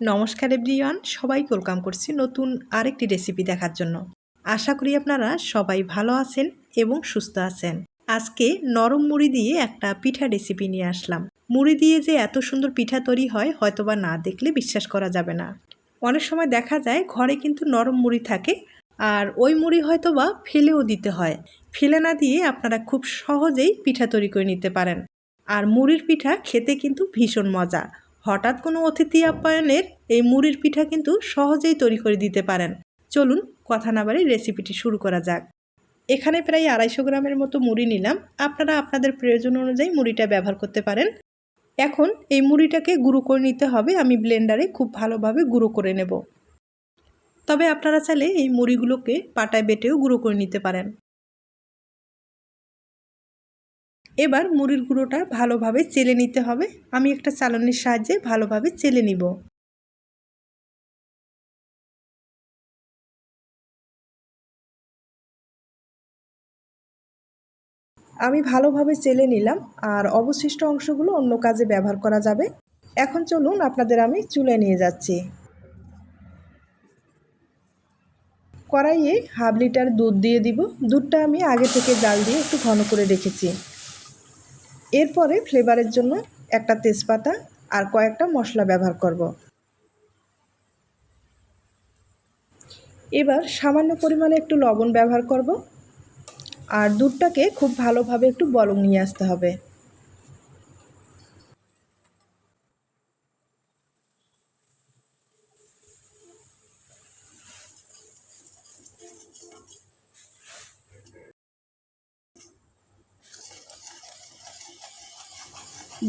নমস্কার এভরিওয়ান সবাই ওয়েলকাম করছি নতুন আরেকটি রেসিপি দেখার জন্য। আশা করি আপনারা সবাই ভালো আছেন এবং সুস্থ আছেন। আজকে নরম মুড়ি দিয়ে একটা পিঠা রেসিপি নিয়ে আসলাম। মুড়ি দিয়ে যে এত সুন্দর পিঠা তৈরি হয়, হয়তোবা না দেখলে বিশ্বাস করা যাবে না। অনেক সময় দেখা যায় ঘরে কিন্তু নরম মুড়ি থাকে আর ওই মুড়ি হয়তোবা ফেলেও দিতে হয়। ফেলে না দিয়ে আপনারা খুব সহজেই পিঠা তৈরি করে নিতে পারেন। আর মুড়ির পিঠা খেতে কিন্তু ভীষণ মজা। হঠাৎ কোনো অতিথি আপ্যায়নের এই মুড়ির পিঠা কিন্তু সহজেই তৈরি করে দিতে পারেন। চলুন কথা না বাড়ি রেসিপিটি শুরু করা যাক। এখানে প্রায় আড়াইশো গ্রামের মতো মুড়ি নিলাম। আপনারা আপনাদের প্রয়োজন অনুযায়ী মুড়িটা ব্যবহার করতে পারেন। এখন এই মুড়িটাকে গুঁড়ো করে নিতে হবে। আমি ব্লেন্ডারে খুব ভালোভাবে গুঁড়ো করে নেব। তবে আপনারা চাইলে এই মুড়িগুলোকে পাটায় বেটেও গুঁড়ো করে নিতে পারেন। এবার মুড়ির গুঁড়োটা ভালোভাবে চেলে নিতে হবে। আমি একটা চালনির সাহায্যে ভালোভাবে চেলে নিব। আমি ভালোভাবে চেলে নিলাম আর অবশিষ্ট অংশগুলো অন্য কাজে ব্যবহার করা যাবে। এখন চলুন আপনাদের আমি চুলে নিয়ে যাচ্ছি। কড়াইয়ে হাফ লিটার দুধ দিয়ে দিব। দুধটা আমি আগে থেকে জাল দিয়ে একটু ঘন করে রেখেছি। এরপরে ফ্লেভারের জন্য একটা তেজপাতা আর কয়েকটা মশলা ব্যবহার করব। এবার সামান্য পরিমাণে একটু লবণ ব্যবহার করব। আর দুধটাকে খুব ভালোভাবে একটু বলং নিয়ে আসতে হবে।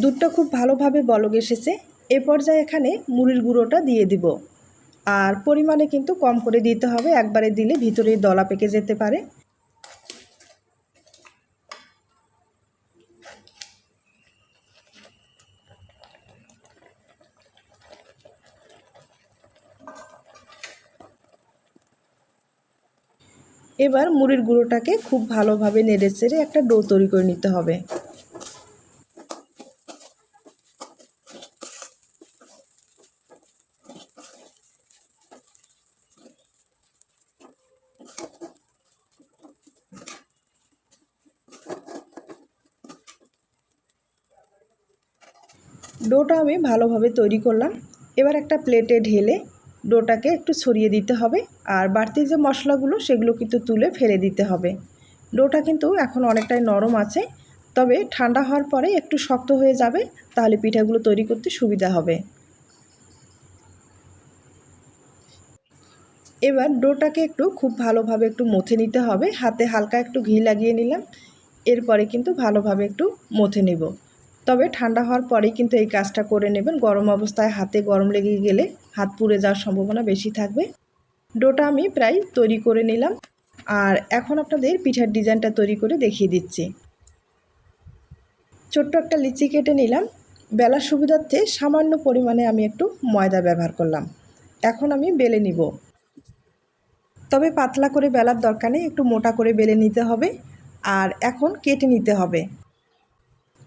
দুধটা খুব ভালোভাবে বলগ এসেছে। এ পর্যায়ে এখানে মুড়ির গুঁড়োটা দিয়ে দিব। আর পরিমাণে কিন্তু কম করে দিতে হবে, একবারে দিলে ভিতরে দলা পেকে যেতে পারে। এবার মুড়ির গুঁড়োটাকে খুব ভালোভাবে নেড়ে চেড়ে একটা ডো তৈরি করে নিতে হবে। ডোটা আমি ভালোভাবে তৈরি করলাম। এবার একটা প্লেটে ঢেলে ডোটাকে একটু ছড়িয়ে দিতে হবে আর বাড়তি যে মশলাগুলো সেগুলো কিন্তু তুলে ফেলে দিতে হবে। ডোটা কিন্তু এখন অনেকটাই নরম আছে, তবে ঠান্ডা হওয়ার পরে একটু শক্ত হয়ে যাবে, তাহলে পিঠাগুলো তৈরি করতে সুবিধা হবে। এবার ডোটাকে একটু খুব ভালোভাবে একটু মথে নিতে হবে, হাতে হালকা একটু ঘি লাগিয়ে নিলাম, এরপরে কিন্তু ভালোভাবে একটু মথে নেব। তবে ঠান্ডা হওয়ার পরেই কিন্তু এই কাজটা করে নেবেন। গরম অবস্থায় হাতে গরম লেগে গেলে হাত পুড়ে যাওয়ার সম্ভাবনা বেশি থাকবে। ডোটা আমি প্রায় তৈরি করে নিলাম। আর এখন আপনাদের পিঠার ডিজাইনটা তৈরি করে দেখিয়ে দিচ্ছি। ছোট্ট একটা লিচি কেটে নিলাম। বেলার সুবিধার্থে সামান্য পরিমাণে আমি একটু ময়দা ব্যবহার করলাম। এখন আমি বেলে নিব। তবে পাতলা করে বেলার দরকার নেই, একটু মোটা করে বেলে নিতে হবে। আর এখন কেটে নিতে হবে।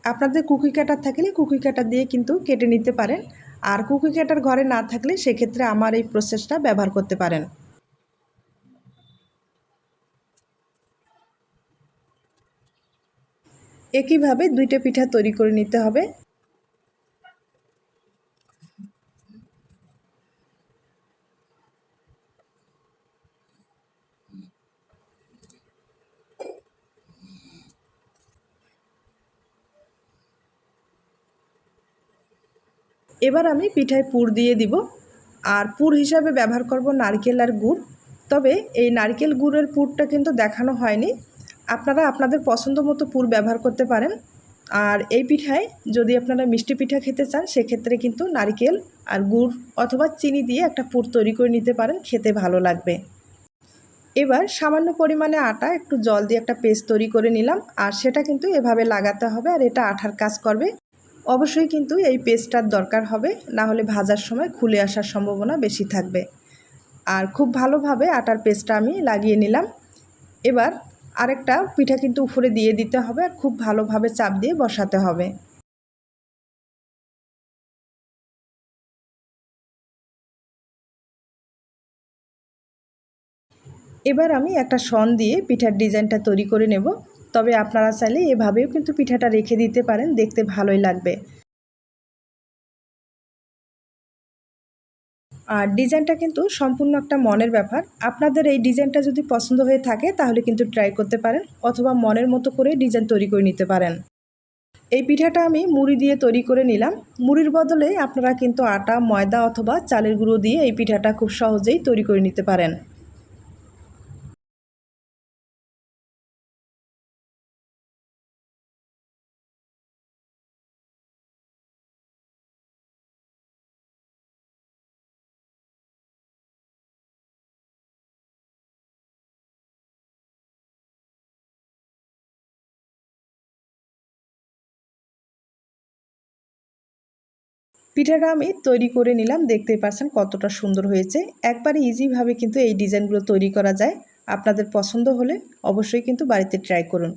আপনাদের কুকি কাটার থাকলে কুকি কাটার দিয়ে কিন্তু কেটে নিতে পারেন। আর কুকি কাটার ঘরে না থাকলে সেক্ষেত্রে আমার এই প্রসেসটা ব্যবহার করতে পারেন। একইভাবে দুইটা পিঠা তৈরি করে নিতে হবে। এবার আমি পিঠায় পুর দিয়ে দিব। আর পুর হিসাবে ব্যবহার করব নারকেল আর গুড়। তবে এই নারকেল গুড়ের পুরটা কিন্তু দেখানো হয়নি। আপনারা আপনাদের পছন্দ মতো পুর ব্যবহার করতে পারেন। আর এই পিঠায় যদি আপনারা মিষ্টি পিঠা খেতে চান, সেক্ষেত্রে কিন্তু নারকেল আর গুড় অথবা চিনি দিয়ে একটা পুর তৈরি করে নিতে পারেন, খেতে ভালো লাগবে। এবার সামান্য পরিমাণে আটা, একটু জল দিয়ে একটা পেস্ট তৈরি করে নিলাম। আর সেটা কিন্তু এভাবে লাগাতে হবে আর এটা আঠার কাজ করবে। অবশ্যই কিন্তু এই পেস্টটার দরকার হবে না হলে ভাজার সময় খুলে আসার সম্ভাবনা বেশি থাকবে। আর খুব ভালোভাবে আটার পেস্টটা আমি লাগিয়ে নিলাম। এবার আরেকটা পিঠা কিন্তু উপরে দিয়ে দিতে হবে আর খুব ভালোভাবে চাপ দিয়ে বসাতে হবে। এবার আমি একটা সন দিয়ে পিঠার ডিজাইনটা তৈরি করে নেব। তবে আপনারা চাইলে এভাবেও কিন্তু পিঠাটা রেখে দিতে পারেন, দেখতে ভালোই লাগবে। আর ডিজাইনটা কিন্তু সম্পূর্ণ একটা মনের ব্যাপার। আপনাদের এই ডিজাইনটা যদি পছন্দ হয়ে থাকে, তাহলে কিন্তু ট্রাই করতে পারেন অথবা মনের মতো করে ডিজাইন তৈরি করে নিতে পারেন। এই পিঠাটা আমি মুড়ি দিয়ে তৈরি করে নিলাম। মুড়ির বদলে আপনারা কিন্তু আটা, ময়দা অথবা চালের গুঁড়ো দিয়ে এই পিঠাটা খুব সহজেই তৈরি করে নিতে পারেন। পিঠাটা আমি তৈরি করে নিলাম, দেখতেই পাচ্ছেন কতটা সুন্দর হয়েছে। একবারে ইজিভাবে কিন্তু এই ডিজাইনগুলো তৈরি করা যায়। আপনাদের পছন্দ হলে অবশ্যই কিন্তু বাড়িতে ট্রাই করুন।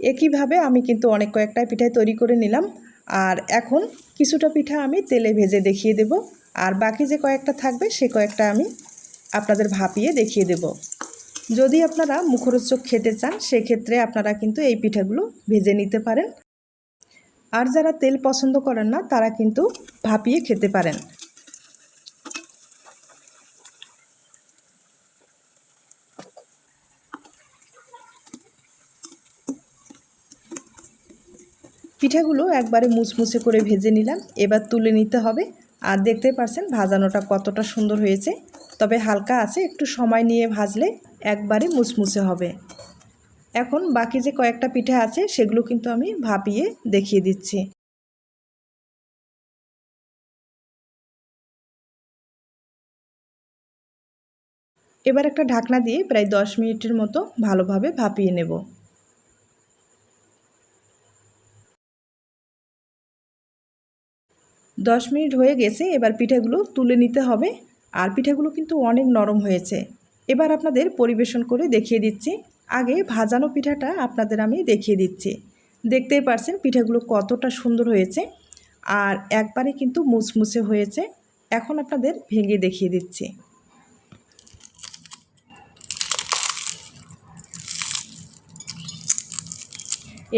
একইভাবে আমি কিন্তু অনেক কয়েকটা পিঠাই তৈরি করে নিলাম। আর এখন কিছুটা পিঠা আমি তেলে ভেজে দেখিয়ে দেব। আর বাকি যে কয়েকটা থাকবে, সে কয়েকটা আমি আপনাদের ভাপিয়ে দেখিয়ে দেব। যদি আপনারা মুখরোচক খেতে চান, সেক্ষেত্রে আপনারা কিন্তু এই পিঠাগুলো ভেজে নিতে পারেন। আর যারা তেল পছন্দ করেন না, তারা কিন্তু ভাপিয়ে খেতে পারেন। পিঠাগুলো একবারে মুচমুচে করে ভেজে নিলাম। এবার তুলে নিতে হবে। আর দেখতে পারছেন ভাজানোটা কতটা সুন্দর হয়েছে। তবে হালকা আছে, একটু সময় নিয়ে ভাজলে একবারে মুচমুচে হবে। এখন বাকি যে কয়েকটা পিঠা আছে, সেগুলো কিন্তু আমি ভাপিয়ে দেখিয়ে দিচ্ছি। এবার একটা ঢাকনা দিয়ে প্রায় দশ মিনিটের মতো ভালোভাবে ভাপিয়ে নেব। দশ মিনিট হয়ে গেছে, এবার পিঠাগুলো তুলে নিতে হবে। আর পিঠাগুলো কিন্তু অনেক নরম হয়েছে। এবার আপনাদের পরিবেশন করে দেখিয়ে দিচ্ছি আগে ভাজানো পিঠাটা আপনাদের আমি দেখিয়ে দিচ্ছি। দেখতেই পারছেন পিঠাগুলো কতটা সুন্দর হয়েছে আর একবারে কিন্তু মুচমুচে হয়েছে। এখন আপনাদের ভেঙে দেখিয়ে দিচ্ছি।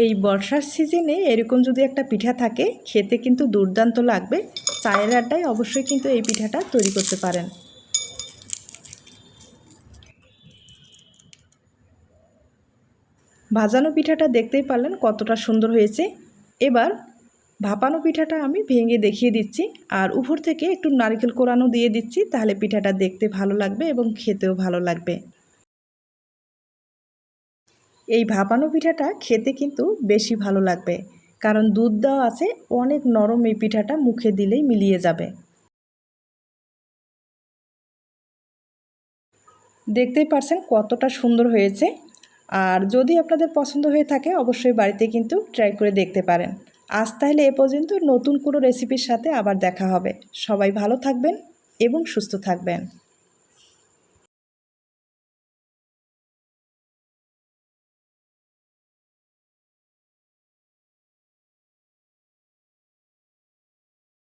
এই বর্ষার সিজনে এরকম যদি একটা পিঠা থাকে, খেতে কিন্তু দুর্দান্ত লাগবে। চায়ের আড্ডায় অবশ্যই কিন্তু এই পিঠাটা তৈরি করতে পারেন। ভাজানো পিঠাটা দেখতেই পারলেন কতটা সুন্দর হয়েছে। এবার ভাপানো পিঠাটা আমি ভেঙে দেখিয়ে দিচ্ছি আর উপর থেকে একটু নারকেল কোরানো দিয়ে দিচ্ছি, তাহলে পিঠাটা দেখতে ভালো লাগবে এবং খেতেও ভালো লাগবে। এই ভাপানো পিঠাটা খেতে কিন্তু বেশি ভালো লাগবে, কারণ দুধ দেওয়া আছে, অনেক নরম এই পিঠাটা মুখে দিলেই মিলিয়ে যাবে। দেখতেই পারছেন কতটা সুন্দর হয়েছে। আর যদি আপনাদের পছন্দ হয়ে থাকে, অবশ্যই বাড়িতে কিন্তু ট্রাই করে দেখতে পারেন। আজ তাহলে এ পর্যন্ত। নতুন কোনো রেসিপির সাথে আবার দেখা হবে। সবাই ভালো থাকবেন এবং সুস্থ থাকবেন।